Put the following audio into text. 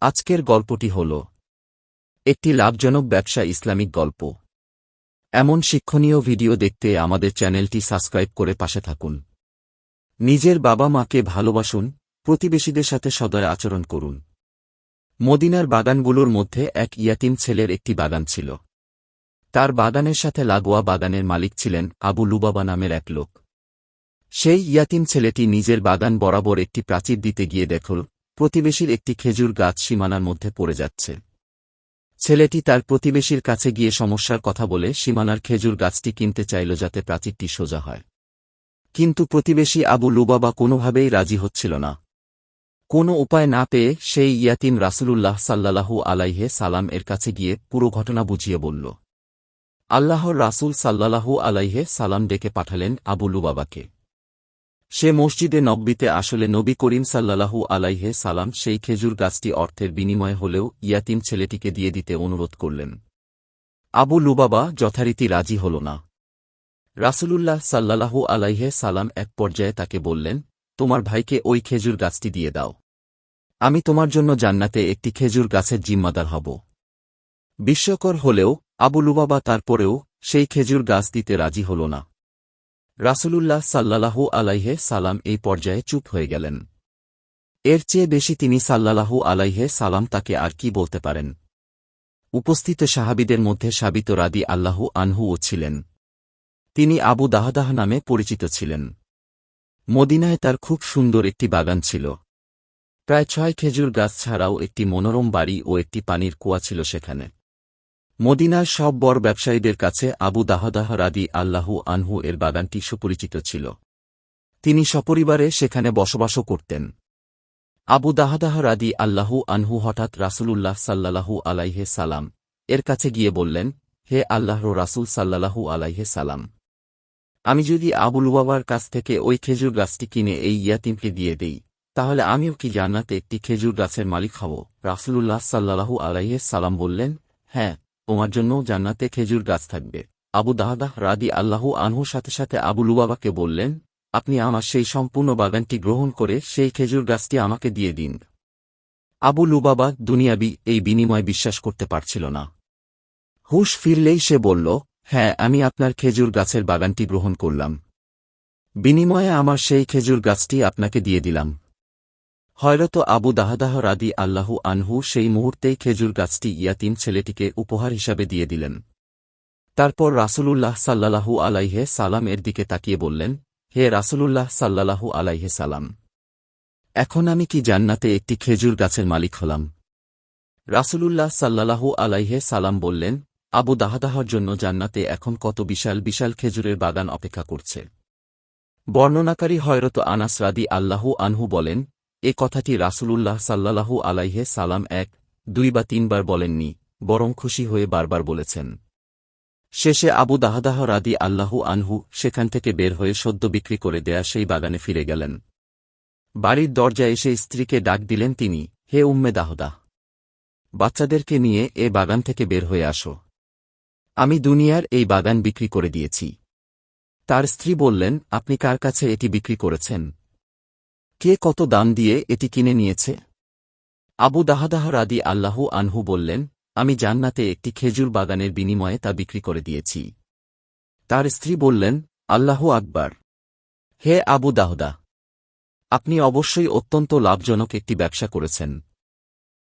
আজকের গল্পটি হল একটি লাভজনক ব্যবসা ইসলামিক গল্প। এমন শিক্ষণীয় ভিডিও দেখতে আমাদের চ্যানেলটি সাবস্ক্রাইব করে পাশে থাকুন। নিজের বাবা মাকে ভালোবাসুন, প্রতিবেশীদের সাথে সদয় আচরণ করুন। মদিনার বাগানগুলোর মধ্যে এক ইয়াতিম ছেলের একটি বাগান ছিল। তার বাগানের সাথে লাগোয়া বাগানের মালিক ছিলেন আবু লুবাবা নামের এক লোক। সেই ইয়াতিম ছেলেটি নিজের বাগান বরাবর একটি প্রাচীর দিতে গিয়ে দেখল প্রতিবেশীর একটি খেজুর গাছ সীমানার মধ্যে পড়ে যাচ্ছে। ছেলেটি তার প্রতিবেশীর কাছে গিয়ে সমস্যার কথা বলে সীমানার খেজুর গাছটি কিনতে চাইল যাতে প্রাচীরটি সোজা হয়। কিন্তু প্রতিবেশী আবু লুবাবা কোনোভাবেই রাজি হচ্ছিল না। কোনো উপায় না পেয়ে সেই ইয়াতিম রাসূলুল্লাহ সাল্লাল্লাহু আলাইহে সালাম এর কাছে গিয়ে পুরো ঘটনা বুঝিয়ে বলল। আল্লাহর রাসূল সাল্লাল্লাহু আলাইহে সালাম ডেকে পাঠালেন আবু লুবাবাকে। সে মসজিদে নব্বিতে আসলে নবী করিম সাল্লাল্লাহু আলাইহে সালাম সেই খেজুর গাছটি অর্থের বিনিময়ে হলেও ইয়াতিম ছেলেটিকে দিয়ে দিতে অনুরোধ করলেন। আবু লুবাবা যথারীতি রাজি হল না। রাসুলুল্লাহ সাল্লাল্লাহু আলাইহে সালাম এক পর্যায়ে তাকে বললেন, তোমার ভাইকে ওই খেজুর গাছটি দিয়ে দাও। আমি তোমার জন্য জান্নাতে একটি খেজুর গাছের জিম্মাদার হব। বিস্ময়কর হলেও আবু লুবাবা তারপরেও সেই খেজুর গাছ দিতে রাজি হল না। রাসূলুল্লাহ সাল্লাল্লাহু আলাইহে সালাম এই পর্যায়ে চুপ হয়ে গেলেন। এর চেয়ে বেশি তিনি সাল্লাল্লাহু আলাইহে সালাম তাকে আর কি বলতে পারেন? উপস্থিত সাহাবিদের মধ্যে সাবিত রাদি আল্লাহু আনহুও ছিলেন। তিনি আবু দাহদাহ নামে পরিচিত ছিলেন। মদিনায় তার খুব সুন্দর একটি বাগান ছিল। প্রায় ছয় খেজুর গাছ ছাড়াও একটি মনোরম বাড়ি ও একটি পানির কুয়া ছিল সেখানে। মদিনার সব বড় ব্যবসায়ীদের কাছে আবু দাহদাহ রাদি আল্লাহু আনহু এর বাগানটি সুপরিচিত ছিল। তিনি সপরিবারে সেখানে বসবাসও করতেন। আবু দাহদাহ রাদি আল্লাহু আনহু হঠাৎ রাসূলুল্লাহ সাল্লাল্লাহু আলাইহে সালাম এর কাছে গিয়ে বললেন, হে আল্লাহর রাসূল সাল্লাল্লাহু আলাইহে সালাম, আমি যদি আবুল বাবার কাছ থেকে ওই খেজুর গাছটি কিনে এই ইয়াতিমকে দিয়ে দেই, তাহলে আমিও কি জান্নাতে একটি খেজুর গাছের মালিক হব? রাসূলুল্লাহ সাল্লাল্লাহু আলাইহে সালাম বললেন হ্যাঁ। তোমার জন্য জান্নাতে খেজুর গাছ থাকবে। আবু দাহদাহ রাদি আল্লাহু আনহুর সাথে সাথে আবু লুবাবাকে বললেন, আপনি আমার সেই সম্পূর্ণ বাগানটি গ্রহণ করে সেই খেজুর গাছটি আমাকে দিয়ে দিন। আবু লুবাবা দুনিয়াবি এই বিনিময় বিশ্বাস করতে পারছিল না। হুশ ফিরলেই সে বলল হ্যাঁ আমি আপনার খেজুর গাছের বাগানটি গ্রহণ করলাম। বিনিময়ে আমার সেই খেজুর গাছটি আপনাকে দিয়ে দিলাম। হয়রত আবু দাহদাহ রাদি আল্লাহু আনহু সেই মুহূর্তেই খেজুর গাছটি ইয়াতিম ছেলেটিকে উপহার হিসাবে দিয়ে দিলেন। তারপর রাসূলুল্লাহ সাল্লাল্লাহু আলাইহে সালাম এর দিকে তাকিয়ে বললেন, হে রাসূলুল্লাহ সাল্লাল্লাহু আলাইহে সালাম, এখন আমি কি জান্নাতে একটি খেজুর গাছের মালিক হলাম? রাসূলুল্লাহ সাল্লাল্লাহু আলাইহে সালাম বললেন, আবু দাহদাহর জন্য জান্নাতে এখন কত বিশাল বিশাল খেজুরের বাগান অপেক্ষা করছে। বর্ণনাকারী হয়রত আনাস রাদি আল্লাহু আনহু বলেন এ কথাটি রাসূলুল্লাহ সাল্লাল্লাহু আলাইহে সালাম এক, দুই বা তিনবার বলেননি, বরং খুশি হয়ে বারবার বলেছেন। শেষে আবু দাহদাহ রাদি আল্লাহু আনহু সেখান থেকে বের হয়ে সদ্য বিক্রি করে দেয়া সেই বাগানে ফিরে গেলেন। বাড়ির দরজায় এসে স্ত্রীকে ডাক দিলেন তিনি, হে উম্মে দাহদাহ, বাচ্চাদেরকে নিয়ে এ বাগান থেকে বের হয়ে আসো। আমি দুনিয়ার এই বাগান বিক্রি করে দিয়েছি। তার স্ত্রী বললেন, আপনি কার কাছে এটি বিক্রি করেছেন? কে কত দাম দিয়ে এটি কিনে নিয়েছে? আবু দাহাদাহ রাদি আল্লাহু আনহু বললেন, আমি জান্নাতে একটি খেজুর বাগানের বিনিময়ে তা বিক্রি করে দিয়েছি। তার স্ত্রী বললেন, আল্লাহু আকবার। হে আবু দাহদা, আপনি অবশ্যই অত্যন্ত লাভজনক একটি ব্যবসা করেছেন।